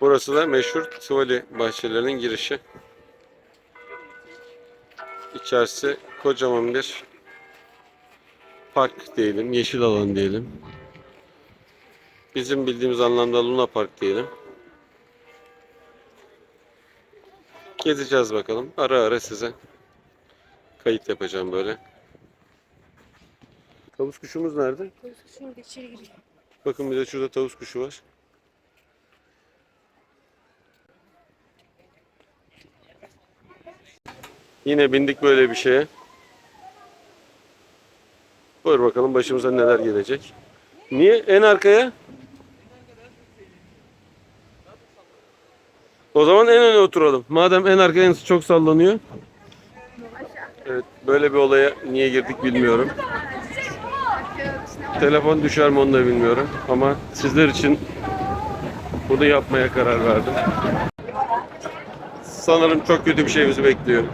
Burası da meşhur Tivoli bahçelerinin girişi. İçerisi kocaman bir park diyelim, yeşil alan diyelim. Bizim bildiğimiz anlamda Luna Park diyelim. Gezeceğiz bakalım. Ara ara size kayıt yapacağım böyle. Tavus kuşumuz nerede? Şurada içeri giriyor. Bakın bir de şurada tavus kuşu var. Yine bindik böyle bir şeye. Buyur bakalım başımıza neler gelecek. Niye en arkaya? O zaman en öne oturalım. Madem en arka en çok sallanıyor. Evet, böyle bir olaya niye girdik bilmiyorum. Telefon düşer mi onu da bilmiyorum. Ama sizler için bunu yapmaya karar verdim. Sanırım çok kötü bir şey bizi bekliyor.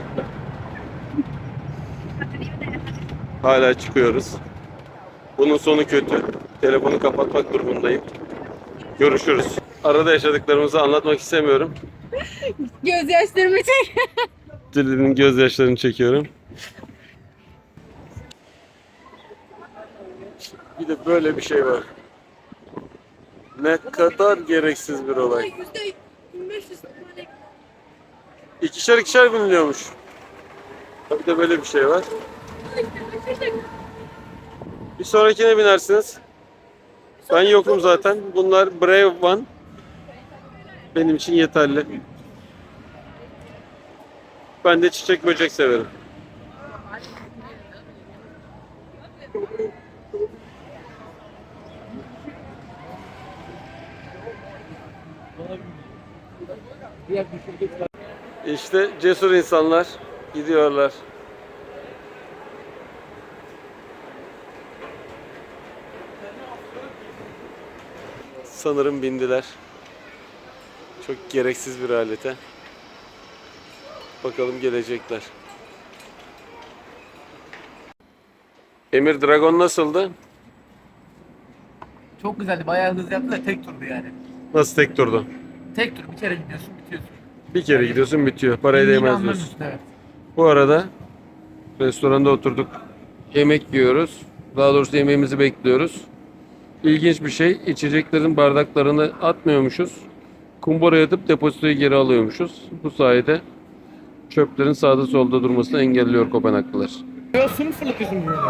Hala çıkıyoruz. Bunun sonu kötü. Telefonu kapatmak durumundayım. Görüşürüz. Arada yaşadıklarımızı anlatmak istemiyorum. Gözyaşlarımı çek. Dilinin gözyaşlarını çekiyorum. Bir de böyle bir şey var. Ne kadar gereksiz bir olay. Yüzde 1500 tane. İkişer ikişer biniliyormuş. Bir de böyle bir şey var. Bir sonrakine binersiniz. Ben yokum zaten. Bunlar Brave One. Benim için yeterli. Ben de çiçek böcek severim. İşte cesur insanlar gidiyorlar. Sanırım bindiler. Çok gereksiz bir alete. Bakalım gelecekler. Emir Dragon nasıldı? Çok güzeldi. Bayağı hızlı yaptı da tek turdu yani. Nasıl tek turdu? Tek tur bir kere gidiyorsun bitiyorsun. Bir kere gidiyorsun bitiyor. Parayı Yine değmez anlamıyorsun, diyorsun. Evet. Bu arada restoranda oturduk. Yemek yiyoruz. Daha doğrusu yemeğimizi bekliyoruz. İlginç bir şey. içeceklerin bardaklarını atmıyormuşuz. Kumbara atıp depozitoyu geri alıyormuşuz. Bu sayede çöplerin sağda solda durmasını engelliyor Kopenhaglılar. Ya fırlatıyorsun böyle?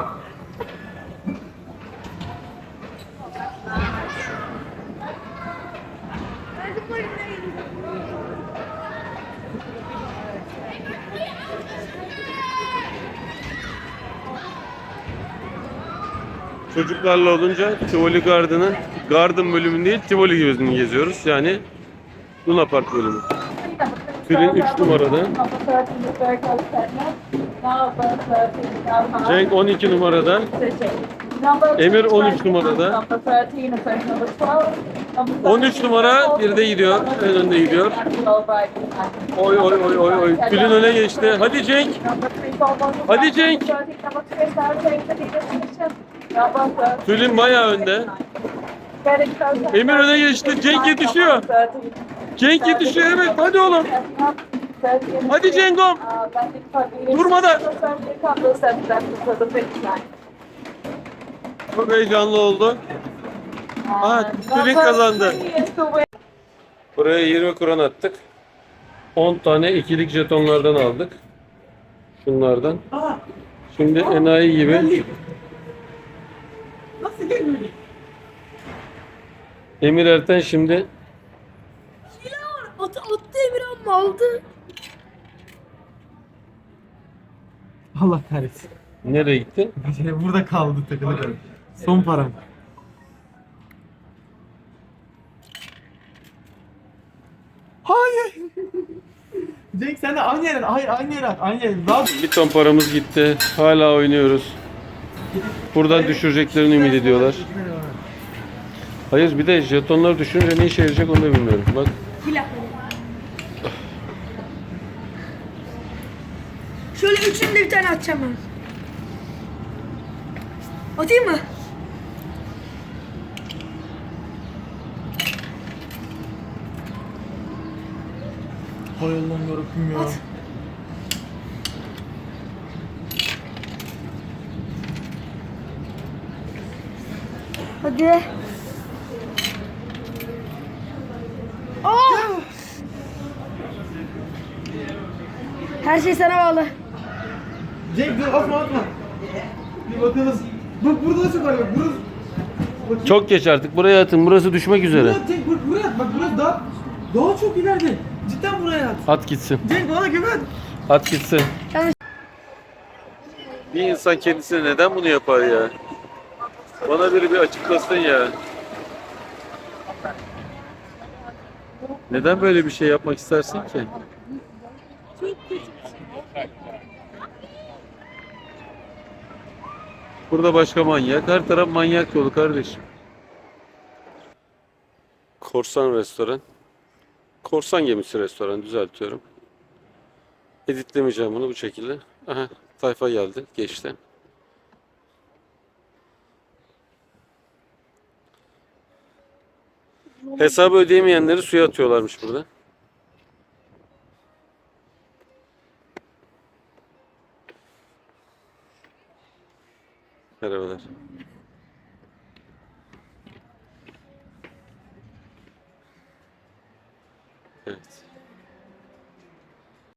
Çocuklarla olunca Tivoli Garden'ın Garden bölümü değil Tivoli bölümünü geziyoruz. Yani Luna Park bölümü. Tülin 3 numarada. Cenk 12 numarada. Emir 13 numarada. 13 numara bir de gidiyor. En önde gidiyor. Oy oy oy oy oy. Tülin öne geçti. Hadi Cenk. Hadi Cenk. Tülin bayağı önde. Emir öne geçti. Cenk yetişiyor. Cenk yetişiyor evet. Hadi oğlum. Hadi Cengom. Durmadan. Çok heyecanlı oldu. Aha, Tülin kazandı. Buraya 20 kron attık. 10 tane ikilik jetonlardan aldık. Şunlardan. Şimdi enayi gibi Nasıl gelmiyor? Emir Erten şimdi At, attı Emir amma aldı. Allah kahretsin. nereye gitti? Burada kaldı takılı kaldı. Son param. Hayır. Cenk sen de aynı yere, hayır aynı yere aynı yere. Daha Bir ton paramız gitti. Hala oynuyoruz. Buradan düşüreceklerini ümit ediyorlar. Hayır bir de jetonları düşününce ne işe yarayacak onu da bilmiyorum. Bak Şöyle üçünü de bir tane atacağım ben. Atayım mı? Hay Allah'ım yarabbim ya. At. Hadi. Aa! Her şey sana bağlı. Cenk dur atma atma. Bir bakalım. Bak burada da çok var bak burası. Bakayım. Çok geç artık. Buraya atın. Burası düşmek üzere. Buraya Cenk bur buraya at. Bak burası daha daha çok ileride. Cidden buraya at. At gitsin. Cenk bana güven. At gitsin. Bir insan kendisine neden bunu yapar ya? Bana biri bir açıklasın ya. Neden böyle bir şey yapmak istersin ki? Burada başka manyak. Her taraf manyak yolu kardeşim. Korsan restoran. Korsan gemisi restoran düzeltiyorum. Editlemeyeceğim bunu bu şekilde. Aha, tayfa geldi, geçti. Hesabı ödeyemeyenleri suya atıyorlarmış burada. Merhabalar. Evet.